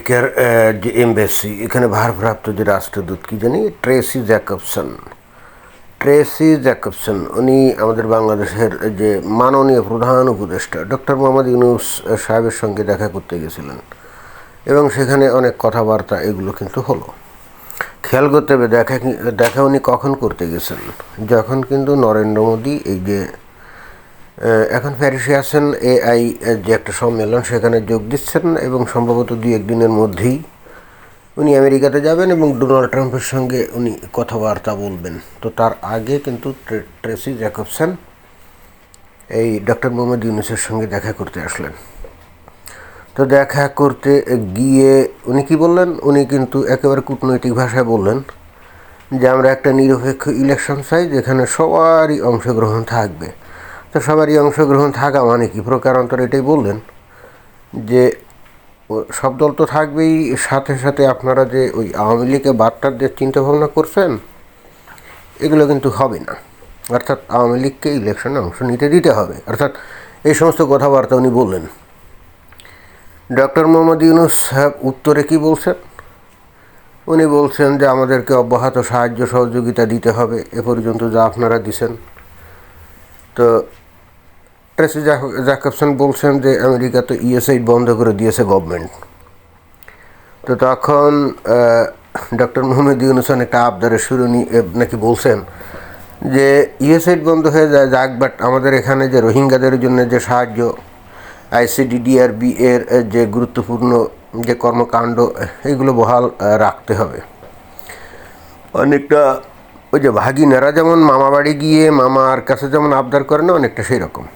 আমেরিকার যে এমবেসি এখানে ভারপ্রাপ্ত যে রাষ্ট্রদূত কি জানি? ট্রেসি জ্যাকবসন ট্রেসি জ্যাকবসন উনি আমাদের বাংলাদেশের যে মাননীয় প্রধান উপদেষ্টা, ডক্টর মোহাম্মদ ইউনুস সাহেবের সঙ্গে দেখা করতে গেছিলেন। এবং সেখানে অনেক কথাবার্তা, এগুলো কিন্তু হলো। খেয়াল করতে হবে, দেখা দেখা উনি কখন করতে গেছেন। যখন কিন্তু নরেন্দ্র মোদী এই যে এখন প্যারিসে আছেন, এআই যে একটা সম্মেলন, সেখানে যোগ দিচ্ছেন এবং সম্ভবত দুই একদিনের মধ্যেই উনি আমেরিকাতে যাবেন এবং ডোনাল্ড ট্রাম্পের সঙ্গে উনি কথাবার্তা বলবেন। তো তার আগে কিন্তু ট্রেসি জ্যাকবসন এই ডক্টর মোহাম্মদ ইউনুসের সঙ্গে দেখা করতে আসলেন। তো দেখা করতে গিয়ে উনি কি বললেন? উনি কিন্তু একেবারে কূটনৈতিক ভাষায় বললেন যে, আমরা একটা নিরপেক্ষ ইলেকশন চাই যেখানে সবারই অংশগ্রহণ থাকবে। তো সবারই অংশগ্রহণ থাকা মানে কি? প্রকারান্তর এটাই বললেন যে সব দল তো থাকবেই, সাথে সাথে আপনারা যে ওই আওয়ামী লীগে বার্তার যে চিন্তাভাবনা করছেন, এগুলো কিন্তু হবে না। অর্থাৎ আওয়ামী লীগকে ইলেকশনে অংশ নিতে দিতে হবে। অর্থাৎ এই সমস্ত কথাবার্তা উনি বললেন। ডক্টর মোহাম্মদ ইউনুস উত্তরে কি বলছেন? উনি বলছেন যে, আমাদেরকে অব্যাহত সাহায্য সহযোগিতা দিতে হবে, এ পর্যন্ত যা আপনারা দিছেন। তো ট্রেসি জ্যাকবসন বলছেন যে আমেরিকা তো ইএসআইড বন্ধ করে দিয়েছে গভর্নমেন্ট তো তখন ডক্টর মোহাম্মদ ইউনুসন একটা আবদারের শুরু নাকি বলছেন যে ইউএসআইড বন্ধ হয়ে যায়, যাক বাট আমাদের এখানে যে রোহিঙ্গাদের জন্য যে সাহায্য আইসিডিডিআরবি এর যে গুরুত্বপূর্ণ যে কর্মকাণ্ড, এগুলো বহাল রাখতে হবে। অনেকটা ওই যে ভাগিনারা যেমন মামা বাড়ি গিয়ে মামার কাছে যেমন আবদার করে না, অনেকটা সেই রকম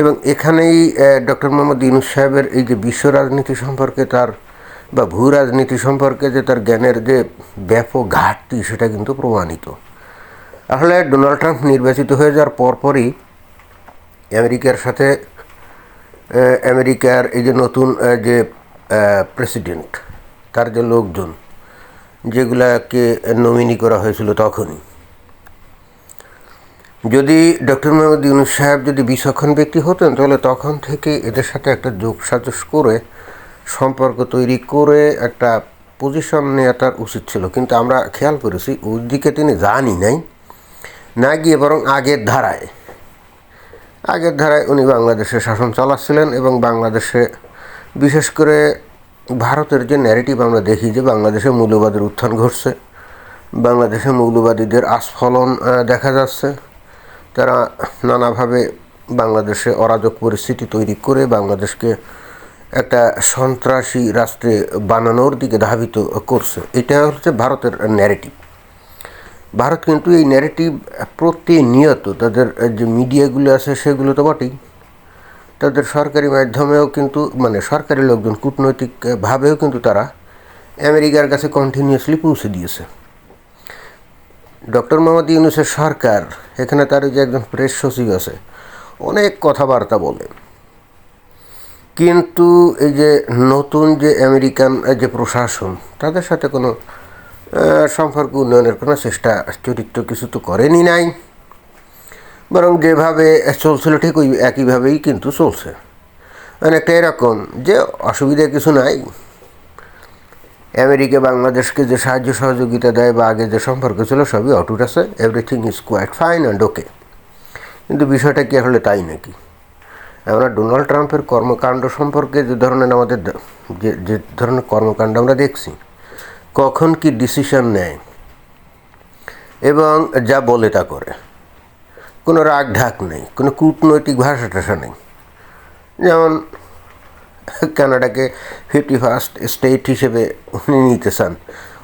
এবং এখানেই ডক্টর মোহাম্মদ ইউনুস সাহেবের এই যে বিশ্ব রাজনীতি সম্পর্কে তার বা ভূ রাজনীতি সম্পর্কে যে তার জ্ঞানের যে ব্যাপক ঘাটতি, সেটা কিন্তু প্রমাণিত। আসলে ডোনাল্ড ট্রাম্প নির্বাচিত হয়ে যাওয়ার পরপরই আমেরিকার সাথে আমেরিকার এই যে নতুন যে প্রেসিডেন্ট, তার যে লোকজন, যেগুলাকে নমিনি করা হয়েছিল তখনই। যদি ডক্টর মোহাম্মদ ইউনুস সাহেব যদি বিচক্ষণ ব্যক্তি হতেন, তাহলে তখন থেকে এদের সাথে একটা যোগ সাজস করে, সম্পর্ক তৈরি করে একটা পজিশন নেওয়া তার উচিত ছিল। কিন্তু আমরা খেয়াল করেছি, ওই দিকে তিনি যানই নাই, না গিয়ে বরং আগের ধারায়। আগের ধারায় উনি বাংলাদেশে শাসন চালাচ্ছিলেন এবং বাংলাদেশে বিশেষ করে ভারতের যে ন্যারেটিভ আমরা দেখি যে বাংলাদেশে মৌলবাদের উত্থান ঘটছে, বাংলাদেশে মৌলবাদীদের আস্ফলন দেখা যাচ্ছে তারা নানাভাবে বাংলাদেশে অরাজক পরিস্থিতি তৈরি করে বাংলাদেশকে একটা সন্ত্রাসী রাষ্ট্রে বানানোর দিকে ধাবিত করছে। এটা হচ্ছে ভারতের ন্যারেটিভ ভারত কিন্তু এই ন্যারেটিভ প্রতিনিয়ত তাদের যে মিডিয়াগুলো আছে সেগুলো তো বটেই। তাদের সরকারি মাধ্যমেও কিন্তু মানে সরকারি লোকজন কূটনৈতিকভাবেও কিন্তু তারা আমেরিকার কাছে কন্টিনিউয়াসলি পৌঁছে দিয়েছে। ডক্টর মোহাম্মদ ইউনুসের সরকার, এখানে তার যে একজন প্রেস সচিব আছে, অনেক কথাবার্তা বলে। কিন্তু এই যে নতুন যে আমেরিকান যে প্রশাসন, তাদের সাথে কোনো সম্পর্ক উন্নয়নের কোনো চেষ্টা, চরিত্র কিছু তো করেনি নাই। বরং যেভাবে চলছিল ঠিক ওই একইভাবেই কিন্তু চলছে। অনেকটা এরকম যে অসুবিধা কিছু নাই। আমেরিকা, বাংলাদেশকে যে সাহায্য সহযোগিতা দেয় বা আগে যে সম্পর্ক ছিল সবই অটুট আছে। Everything is quite fine and okay কিন্তু বিষয়টা কি আসলে তাই নাকি? আমরা ডোনাল্ড ট্রাম্পের কর্মকাণ্ড সম্পর্কে যে ধরনের আমাদের যে যে ধরনের কর্মকাণ্ড আমরা দেখছি, কখন কি ডিসিশন নেয় এবং যা বলে তা করে। কোনো রাগ ঢাক নেই, কোনো কূটনৈতিক ভাষা টাষা নেই। যেমন কানাডাকে ফিফটি ফার্স্ট স্টেট হিসেবে উনি নিতে চান।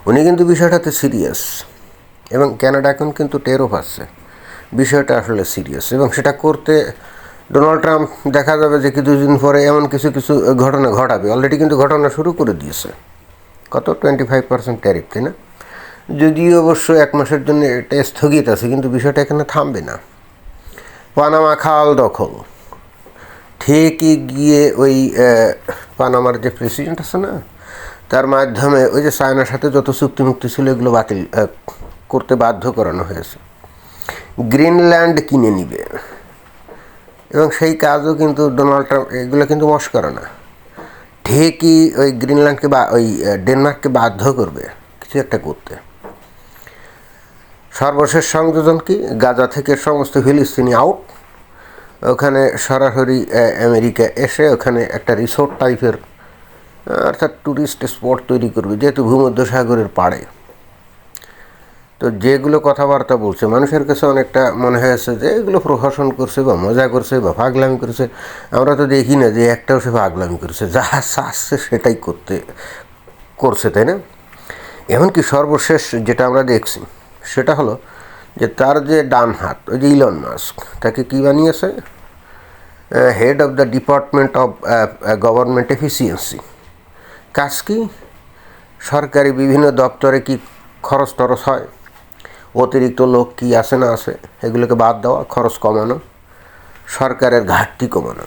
উনি কিন্তু বিষয়টাতে সিরিয়াস এবং কানাডা এখন কিন্তু টেরও পাচ্ছে। বিষয়টা আসলে সিরিয়াস এবং সেটা করতে ডোনাল্ড ট্রাম্প দেখা যাবে যে কিছুদিন পরে এমন কিছু কিছু ঘটনা ঘটাবে। অলরেডি কিন্তু ঘটনা শুরু করে দিয়েছে। কত? টোয়েন্টি ফাইভ পার্সেন্ট ট্যারিফ তাই না? যদিও অবশ্য এক মাসের জন্য এটা স্থগিত আছে, কিন্তু বিষয়টা এখানে থামবে না। পানামা খাল দখল। ঠিকই গিয়ে ওই পানামার যে প্রেসিডেন্ট আছে না, তার মাধ্যমে ওই যে চায়নার সাথে যত চুক্তি মুক্তি ছিল, এগুলো বাতিল করতে বাধ্য করানো হয়েছে। গ্রিনল্যান্ড কিনে নিবে। এবং সেই কাজও কিন্তু ডোনাল্ড ট্রাম্প, এগুলো কিন্তু মস্করা না। ঠিকই ওই গ্রিনল্যান্ডকে বা, ওই ডেনমার্ককে বাধ্য করবে কিছু একটা করতে। সর্বশেষ সংযোজন কি? গাজা থেকে সমস্ত ফিলিস্তিনি আউট ওখানে সরাসরি আমেরিকা এসে ওখানে একটা রিসোর্ট টাইপের অর্থাৎ ট্যুরিস্ট স্পট তৈরি করবে, যেহেতু ভূমধ্যসাগরের পাড়ে। তো যেগুলো কথাবার্তা বলছে, মানুষের কাছে অনেকটা মনে হয়েছে যে এগুলো প্রহসন করছে বা মজা করছে বা পাগলামি করছে। আমরা তো দেখি না যে একটাও সে পাগলামি করছে, যা চাচ্ছে সেটাই করতে, করছে, তাই না? এমনকি সর্বশেষ যেটা আমরা দেখছি, সেটা হলো যে তার যে ডান হাত, ওই যে ইলন মাস্ক তাকে কী বানিয়েছে? Head of the department of government efficiency কাজ কি? সরকারি বিভিন্ন দপ্তরে কি খরচ টরচ হয়? অতিরিক্ত লোক কি আছে না আছে এগুলোকে বাদ দেওয়া, খরচ কমানো, সরকারের ঘাটতি কমানো।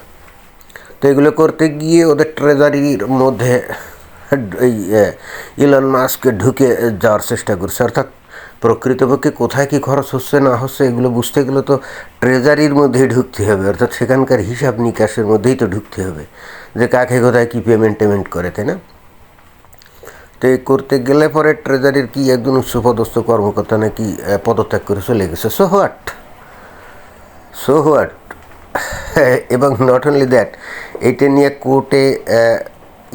তো এগুলো করতে গিয়ে ওদের ট্রেজারির মধ্যে, এই ইলন মাস্ককে ঢুকে যাওয়ার চেষ্টা করছে। অর্থাৎ প্রকৃতপক্ষে কোথায় কি খরচ হচ্ছে, না হচ্ছে, এগুলো বুঝতে গেলে তো ট্রেজারির মধ্যেই ঢুকতে হবে, অর্থাৎ সেখানকার হিসাব নিকাশের মধ্যেই তো ঢুকতে হবে যে কাকে কোথায় কী পেমেন্ট টেমেন্ট করে, তাই না? তো এই করতে গেলে পরে ট্রেজারির কি একজন উচ্চপদস্থ কর্মকর্তা নাকি পদত্যাগ করে চলে গেছে। সো হোয়াট সো হোয়াট এবং নট অনলি দ্যাট এইটা নিয়ে কোর্টে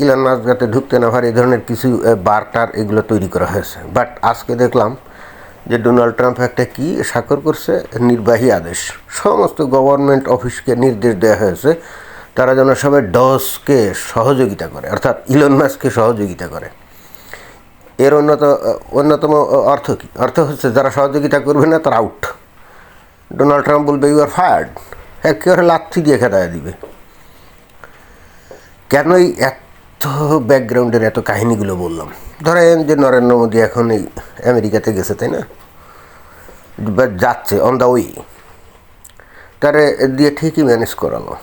ইলান মাস ঢুকতে না পারে, এই ধরনের কিছু বার্টার এগুলো তৈরি করা হয়েছে। বাট আজকে দেখলাম যে ডোনাল্ড ট্রাম্প একটা কি স্বাক্ষর করছে? নির্বাহী আদেশ। সমস্ত গভর্নমেন্ট অফিসকে নির্দেশ দেওয়া হয়েছে, তারা যেন সবাই ডসকে সহযোগিতা করে, অর্থাৎ ইলন মাসকে সহযোগিতা করে। এর অন্যত, অন্যতম অর্থ কী? অর্থ হচ্ছে যারা সহযোগিতা করবে না, তারা আউট ডোনাল্ড ট্রাম্প বলবে ইউ আর ফায়ার্ড একেবারে লাথি দিয়ে খেদায় দিবে। কেনই এত ব্যাকগ্রাউন্ডের এত কাহিনীগুলো বললাম? ধরেন যে নরেন্দ্র মোদী এখন এই আমেরিকাতে গেছে, তাই না? বা যাচ্ছে অন দ্য ওয়ে তারে দিয়ে ঠিকই ম্যানেজ করালো।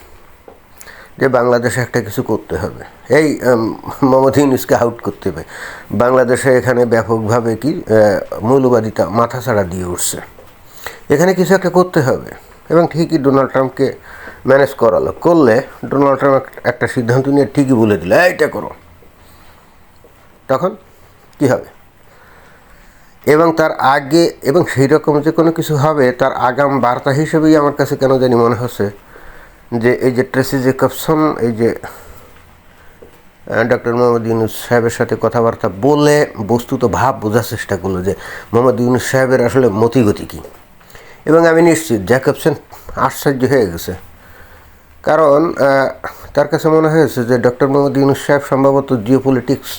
যে বাংলাদেশে একটা কিছু করতে হবে। এই মোহাম্মদ ইউনুসকে আউট করতে হবে। বাংলাদেশে এখানে ব্যাপকভাবে কি মৌলবাদিতা মাথা ছাড়া দিয়ে উঠছে। এখানে কিছু একটা করতে হবে। এবং ঠিকই ডোনাল্ড ট্রাম্পকে ম্যানেজ করালো। করলে ডোনাল্ড ট্রাম্প একটা সিদ্ধান্ত নিয়ে ঠিকই বলে দিল এইটা করো। তখন কি হবে? এবং তার আগে এবং সেই রকম যে কোনো কিছু হবে, তার আগাম বার্তা হিসেবেই আমার কাছে কেন জানি মনে হচ্ছে যে এই যে ট্রেসি যে জেকবসন, এই যে ডক্টর মোহাম্মদ ইউনুস সাহেবের সাথে কথাবার্তা বলে বস্তুত ভাব বোঝার চেষ্টা করল যে মোহাম্মদ ইউনুস সাহেবের আসলে মতিগতি কী। এবং আমি নিশ্চিত জ্যাকবসন আশ্চর্য হয়ে গেছে। কারণ তার কাছে মনে হয়েছে যে ডক্টর মোহাম্মদ ইউনুস সাহেব সম্ভবত জিও পলিটিক্স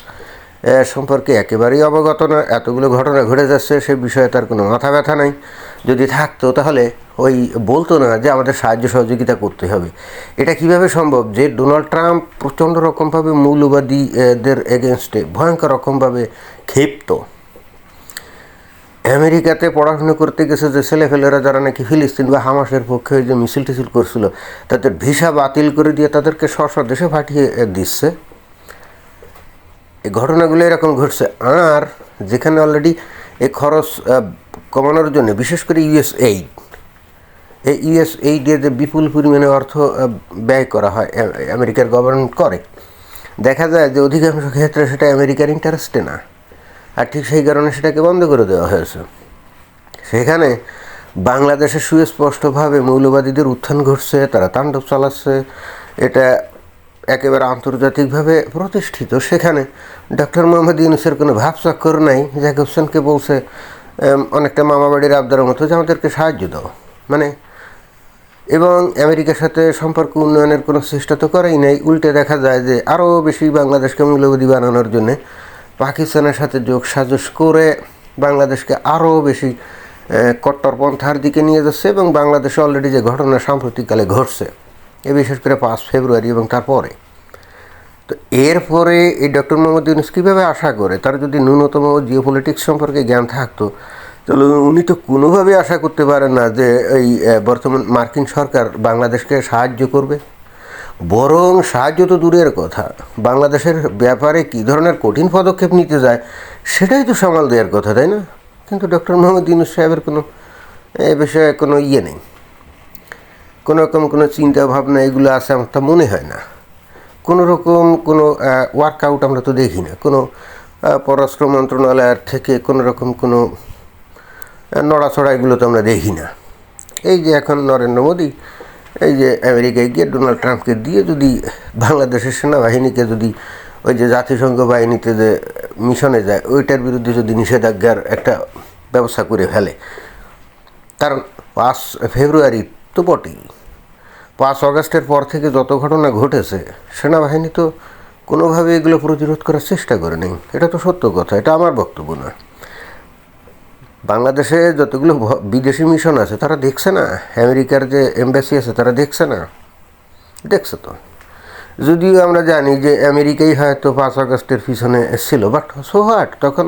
সম্পর্কে একেবারেই অবগত না। এতগুলো ঘটনা ঘটে যাচ্ছে, সে বিষয়ে তার কোনো মাথা ব্যথা নাই। যদি থাকতো তাহলে ওই বলতো না যে আমাদের সাহায্য সহযোগিতা করতে হবে। এটা কীভাবে সম্ভব? যে ডোনাল্ড ট্রাম্প প্রচণ্ড রকমভাবে মৌলবাদীদের এগেনস্টে ভয়ঙ্কর রকমভাবে ক্ষিপ্ত। আমেরিকাতে পড়াশোনা করতে গেছে যে ছেলেফেলেরা যারা নাকি ফিলিস্তিন বা হামাসের পক্ষে যে মিছিল টিছিল করছিল, তাদের ভিসা বাতিল করে দিয়ে তাদেরকে স্ব দেশে পাঠিয়ে দিচ্ছে। এই ঘটনাগুলো এরকম ঘটছে। আর যেখানে অলরেডি এই খরচ কমানোর জন্য, বিশেষ করে ইউএস এইড এই ইউএস এইডে যে বিপুল পরিমাণে অর্থ ব্যয় করা হয় আমেরিকার গভর্নমেন্ট করে, দেখা যায় যে অধিকাংশ ক্ষেত্রে সেটা আমেরিকার ইন্টারেস্টে না। আর ঠিক সেই কারণে সেটাকে বন্ধ করে দেওয়া হয়েছে। সেখানে বাংলাদেশে সুস্পষ্টভাবে মৌলবাদীদের উত্থান ঘটছে, তারা তাণ্ডব চালাচ্ছে। এটা একেবারে আন্তর্জাতিকভাবে প্রতিষ্ঠিত। সেখানে ডক্টর মোহাম্মদ ইউনুসের কোনো ভাবচক্কর নাই। জ্যাকবসনকে বলছে অনেকটা মামাবাড়ির আবদারের মতো যে আমাদেরকে সাহায্য দাও। মানে এবং আমেরিকার সাথে সম্পর্ক উন্নয়নের কোনো চেষ্টা তো করেই নাই। উল্টে দেখা যায় যে আরও বেশি বাংলাদেশকে মূল্যবাদী বানানোর জন্যে পাকিস্তানের সাথে যোগ সাজস করে বাংলাদেশকে আরও বেশি কট্টরপন্থার দিকে নিয়ে যাচ্ছে এবং বাংলাদেশে অলরেডি যে ঘটনা সাম্প্রতিককালে ঘটছে। এ বিশেষ করে পাঁচ ফেব্রুয়ারি এবং তারপরে। তো এরপরে এই ডক্টর মোহাম্মদ ইউনুস কীভাবে আশা করে? তার যদি ন্যূনতম জিও পলিটিক্স সম্পর্কে জ্ঞান থাকতো, তাহলে উনি তো কোনোভাবেই আশা করতে পারেন না যে এই বর্তমান মার্কিন সরকার বাংলাদেশকে সাহায্য করবে। বরং সাহায্য তো দূরের কথা। বাংলাদেশের ব্যাপারে কী ধরনের কঠিন পদক্ষেপ নিতে যায়, সেটাই তো সামাল দেওয়ার কথা, তাই না? কিন্তু ডক্টর মোহাম্মদ ইউনুস সাহেবের কোনো, এ বিষয়ে কোনো ইয়ে নেই। কোনো রকম কোনো চিন্তা ভাবনা এগুলো আছে আমার তো মনে হয় না। কোনো রকম কোনো ওয়ার্কআউট আমরা তো দেখি না। কোনো পররাষ্ট্র মন্ত্রণালয়ের থেকে কোনো রকম কোনো নড়াচড়া এগুলো তো আমরা দেখি না। এই যে এখন নরেন্দ্র মোদী, এই যে আমেরিকায় গিয়ে ডোনাল্ড ট্রাম্পকে দিয়ে যদি বাংলাদেশের সেনাবাহিনীকে যদি ওই যে জাতিসংঘ বাহিনীতে যে মিশনে যায়, ওইটার বিরুদ্ধে যদি নিষেধাজ্ঞার একটা ব্যবস্থা করে ফেলে, কারণ পাঁচ ফেব্রুয়ারি তো বটেই। পাঁচ অগস্টের পর থেকে যত ঘটনা ঘটেছে, সেনাবাহিনী তো কোনোভাবে এগুলো প্রতিরোধ করার চেষ্টা করেনি। এটা তো সত্য কথা, এটা আমার বক্তব্য না বাংলাদেশে যতগুলো বিদেশি মিশন আছে, তারা দেখছে না? আমেরিকার যে এম্বাসি আছে, তারা দেখছে না? দেখছে তো। যদিও আমরা জানি যে আমেরিকাই হয়তো পাঁচ আগস্টের পিছনে ছিল বাট সো হোয়াট তখন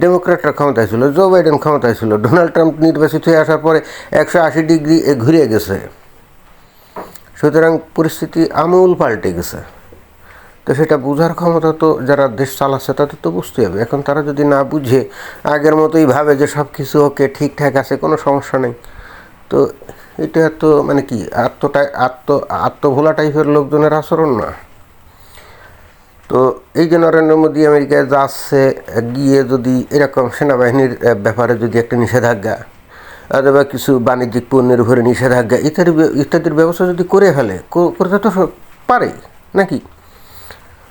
ডেমোক্র্যাটরা ক্ষমতায় ছিল জো বাইডেন ক্ষমতায় ছিল ডোনাল্ড ট্রাম্প নির্বাচিত হয়ে আসার পরে একশো আশি ডিগ্রি এ ঘুরে গেছে। সুতরাং পরিস্থিতি আমূল পাল্টে গেছে। তো সেটা বোঝার ক্ষমতা তো যারা দেশ চালাচ্ছে, তাদের তো বুঝতে হবে। এখন তারা যদি না বুঝে, আগের মতোই ভাবে যে সব কিছু ওকে ঠিকঠাক আছে, কোনো সমস্যা নেই। তো এটা তো মানে কি, আত্মটা আত্ম আত্মভোলা টাইপের লোকজনের আচরণ না। তো এই যে নরেন্দ্র মোদী আমেরিকায় যাচ্ছে, গিয়ে যদি এরকম সেনাবাহিনীর ব্যাপারে যদি একটা নিষেধাজ্ঞা, অথবা কিছু বাণিজ্যিক পণ্যের উপরে নিষেধাজ্ঞা, ইত্যাদি ইত্যাদির ব্যবস্থা যদি করে ফেলে করতে তো পারে, নাকি?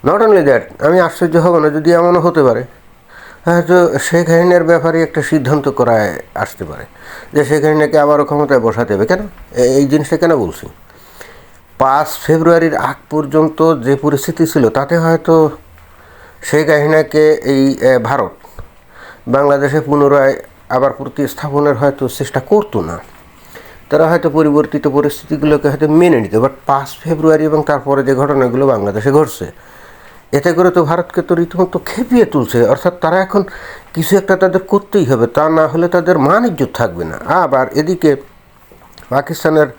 নট অনলি দ্যাট আমি আশ্চর্য হব না যদি এমনও হতে পারে। হয়তো শেখ হাসিনার ব্যাপারে একটা সিদ্ধান্ত করায় আসতে পারে, যে শেখ হাসিনাকে আবারও ক্ষমতায় বসাতে হবে। কেন? এই জিনিসটা কেন বলছি? পাঁচ ফেব্রুয়ারির আগ পর্যন্ত যে পরিস্থিতি ছিল, তাতে হয়তো শেখ হাসিনাকে এই ভারত বাংলাদেশে পুনরায় আবার প্রতিস্থাপনের হয়তো চেষ্টা করতো না। তারা হয়তো পরিবর্তিত পরিস্থিতিগুলোকে হয়তো মেনে নিত বাট পাঁচ ফেব্রুয়ারি এবং তারপরে যে ঘটনাগুলো বাংলাদেশে ঘটছে, এতে করে তো ভারতকে তো রীতিমতো খেপিয়ে তুলছে। অর্থাৎ তারা এখন কিছু একটা তাদের করতেই হবে, তা না হলে তাদের মান ইজ্জত থাকবে না। আবার এদিকে পাকিস্তানের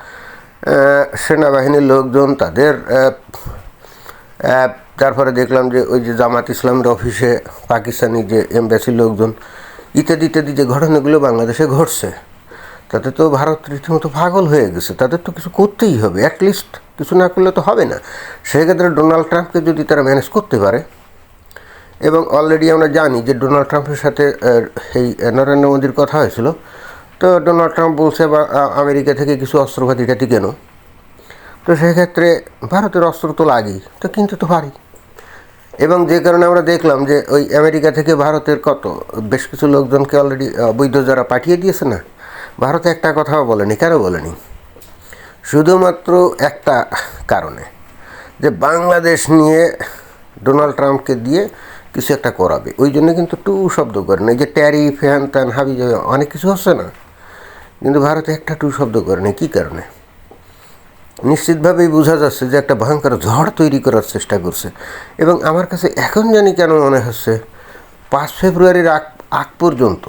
সেনাবাহিনীর লোকজন তাদের তারপরে দেখলাম যে ওই যে জামাত ইসলামের অফিসে পাকিস্তানি যে এম্বাসির লোকজন, ইত্যাদি ইত্যাদি যে ঘটনাগুলো বাংলাদেশে ঘটছে, তাতে তো ভারত রীতিমতো পাগল হয়ে গেছে। তাদের তো কিছু করতেই হবে অ্যাটলিস্ট কিছু না করলে তো হবে না। সেক্ষেত্রে ডোনাল্ড ট্রাম্পকে যদি তারা ম্যানেজ করতে পারে, এবং অলরেডি আমরা জানি যে ডোনাল্ড ট্রাম্পের সাথে এই নরেন্দ্র মোদীর কথা হয়েছিল তো ডোনাল্ড ট্রাম্প বলছে আমেরিকা থেকে কিছু অস্ত্রপাতি টাতি কেন? তো সেক্ষেত্রে ভারতের অস্ত্র তো লাগেই, তো কিন্তু তো পারি। এবং যে কারণে আমরা দেখলাম যে ওই আমেরিকা থেকে ভারতের কত, বেশ কিছু লোকজনকে অলরেডি বৈধ যারা পাঠিয়ে দিয়েছে না, ভারতে একটা কথাও বলেনি, কেন বলেনি? শুধুমাত্র একটা কারণে, যে বাংলাদেশ নিয়ে ডোনাল্ড ট্রাম্পকে দিয়ে কিছু একটা করাবে, ওই জন্য কিন্তু টু শব্দ করেন এই যে ট্যারিফ হ্যান ত্যান, হাবি অনেক কিছু হচ্ছে না। কিন্তু ভারতে একটা টু শব্দ করেনি, কী কারণে? নিশ্চিতভাবেই বোঝা যাচ্ছে যে একটা ভয়ঙ্কর ঝড় তৈরি করার চেষ্টা করছে। এবং আমার কাছে এখন জানি কেন মনে হচ্ছে, পাঁচ ফেব্রুয়ারির আগ আগ পর্যন্ত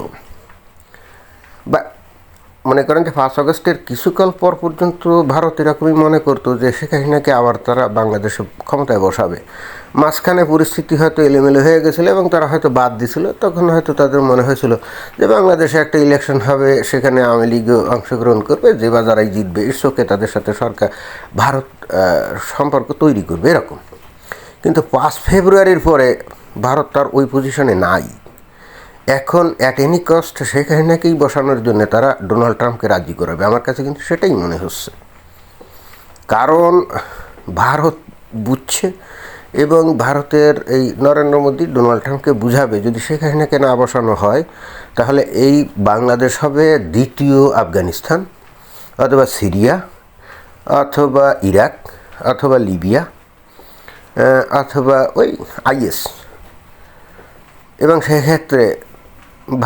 বা মনে করেন যে পাঁচ অগস্টের কিছুকাল পর পর্যন্ত ভারত এরকমই মনে করতো যে শেখ হাসিনাকে আবার তারা বাংলাদেশে ক্ষমতায় বসাবে। মাঝখানে পরিস্থিতি হয়তো এলোমেলো হয়ে গেছিল এবং তারা হয়তো বাদ দিছিল। তখন হয়তো তাদের মনে হয়েছিল যে বাংলাদেশে একটা ইলেকশন হবে, সেখানে আওয়ামী লীগও অংশগ্রহণ করবে, যে বা যারাই জিতবে ঈশ্বরকে তাদের সাথে সরকার, ভারত সম্পর্ক তৈরি করবে, এরকম। কিন্তু পাঁচ ফেব্রুয়ারির পরে ভারত তার ওই পজিশনে নাই। এখন অ্যাট এনি কস্ট শেখ বসানোর জন্য তারা ডোনাল্ড ট্রাম্পকে রাজি করাবে। আমার কাছে কিন্তু সেটাই মনে হচ্ছে। কারণ ভারত বুঝছে এবং ভারতের এই নরেন্দ্র মোদী ডোনাল্ড ট্রাম্পকে বুঝাবে, যদি শেখ হাসিনাকে না বসানো হয়, তাহলে এই বাংলাদেশ হবে দ্বিতীয় আফগানিস্তান, অথবা সিরিয়া, অথবা ইরাক, অথবা লিবিয়া অথবা ওই আইএস। এবং সেক্ষেত্রে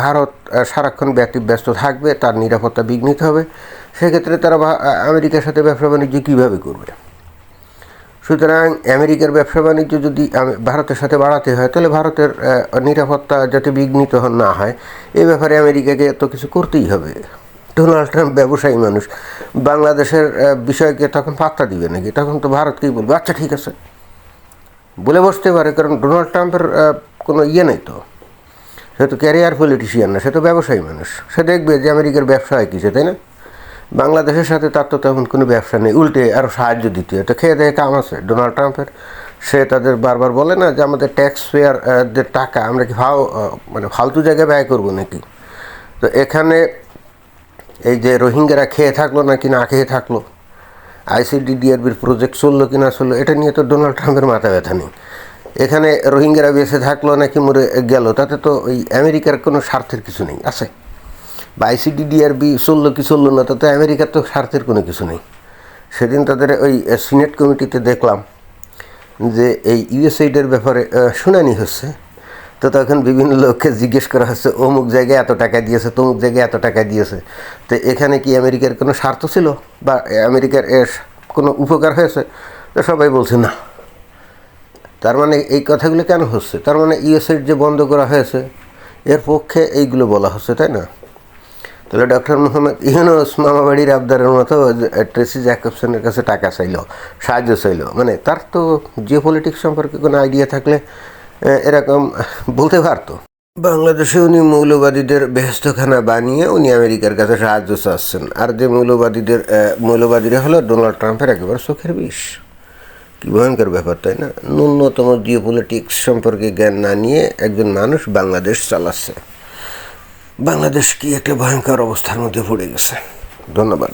ভারত সারাক্ষণ ব্যতিব্যস্ত থাকবে, তার নিরাপত্তা বিঘ্নিত হবে। সেক্ষেত্রে তারা আমেরিকার সাথে ব্যবসা বাণিজ্য কীভাবে করবে? সুতরাং আমেরিকার ব্যবসা বাণিজ্য যদি ভারতের সাথে বাড়াতে হয়, তাহলে ভারতের নিরাপত্তা যাতে বিঘ্নিত না হয়, এ ব্যাপারে আমেরিকাকে তো কিছু করতেই হবে। ডোনাল্ড ট্রাম্প ব্যবসায়ী মানুষ। বাংলাদেশের বিষয়কে তখন পাত্তা দিবে নাকি? তখন তো ভারতকেই বলবে? আচ্ছা ঠিক আছে। বলে বসতে পারে, কারণ ডোনাল্ড ট্রাম্পের কোনো ইয়ে নেই তো। সে তো ক্যারিয়ার পলিটিশিয়ান না সে তো ব্যবসায়ী মানুষ। সে দেখবে যে আমেরিকার ব্যবসা হয় কিছু তাই না? বাংলাদেশের সাথে তার তো তেমন কোনো ব্যবসা নেই উল্টে আরও সাহায্য দিতে হয়। তো খেয়ে দেয়ে কাম আছে ডোনাল্ড ট্রাম্পের। সে তাদের বারবার বলে না যে আমাদের ট্যাক্স পেয়ার দের টাকা আমরা কি আহ, মানে ফালতু জায়গায় ব্যয় করব নাকি? তো এখানে এই যে রোহিঙ্গারা খেয়ে থাকল নাকি না খেয়ে থাকল আইসিডিডিআরবির প্রজেক্ট চলল কি না চলল এটা নিয়ে তো ডোনাল্ড ট্রাম্পের মাথা ব্যথা নেই। এখানে রোহিঙ্গারা বেঁচে থাকল নাকি মরে গেল? তাতে তো ওই আমেরিকার কোনো স্বার্থের কিছু নেই। আছে? বা আইসিডিডিআরবি চলল কি চলল না, তাতে আমেরিকার তো স্বার্থের কোনো কিছু নেই। সেদিন তাদের ওই সিনেট কমিটিতে দেখলাম যে এই ইউএসএইডের ব্যাপারে শুনানি হচ্ছে। তো তখন বিভিন্ন লোককে জিজ্ঞেস করা হচ্ছে, অমুক জায়গায় এত টাকা দিয়েছে, তমুক জায়গায় এত টাকা দিয়েছে। তো এখানে কি আমেরিকার কোনো স্বার্থ ছিল? বা আমেরিকার কোনো উপকার হয়েছে? তো সবাই বলছে, না। তার মানে এই কথাগুলো কেন হচ্ছে? তার মানে ইউএসএইড যে বন্ধ করা হয়েছে, এর পক্ষে এইগুলো বলা হচ্ছে, তাই না? তাহলে ডক্টর মোহাম্মদ ইউনুস মামাবাড়ির আবদারের মতো ট্রেসি জ্যাকবসনের কাছে টাকা চাইলো, সাহায্য চাইলো। মানে তার তো জিও পলিটিক্স সম্পর্কে কোনো আইডিয়া থাকলে এরকম বলতে পারতো। বাংলাদেশে উনি মৌলবাদীদের বেহস্তখানা বানিয়ে উনি আমেরিকার কাছে সাহায্য চাচ্ছেন। আর যে মৌলবাদীদের মৌলবাদীরা হলো ডোনাল্ড ট্রাম্পের একেবারে চোখের বিষ। কি ভয়ঙ্কর ব্যাপার, তাই না? ন্যূনতম জিও পলিটিক্স সম্পর্কে জ্ঞান না নিয়ে একজন মানুষ বাংলাদেশ চালাচ্ছে। বাংলাদেশ কি একটা ভয়ঙ্কর অবস্থার মধ্যে পড়ে গেছে। ধন্যবাদ।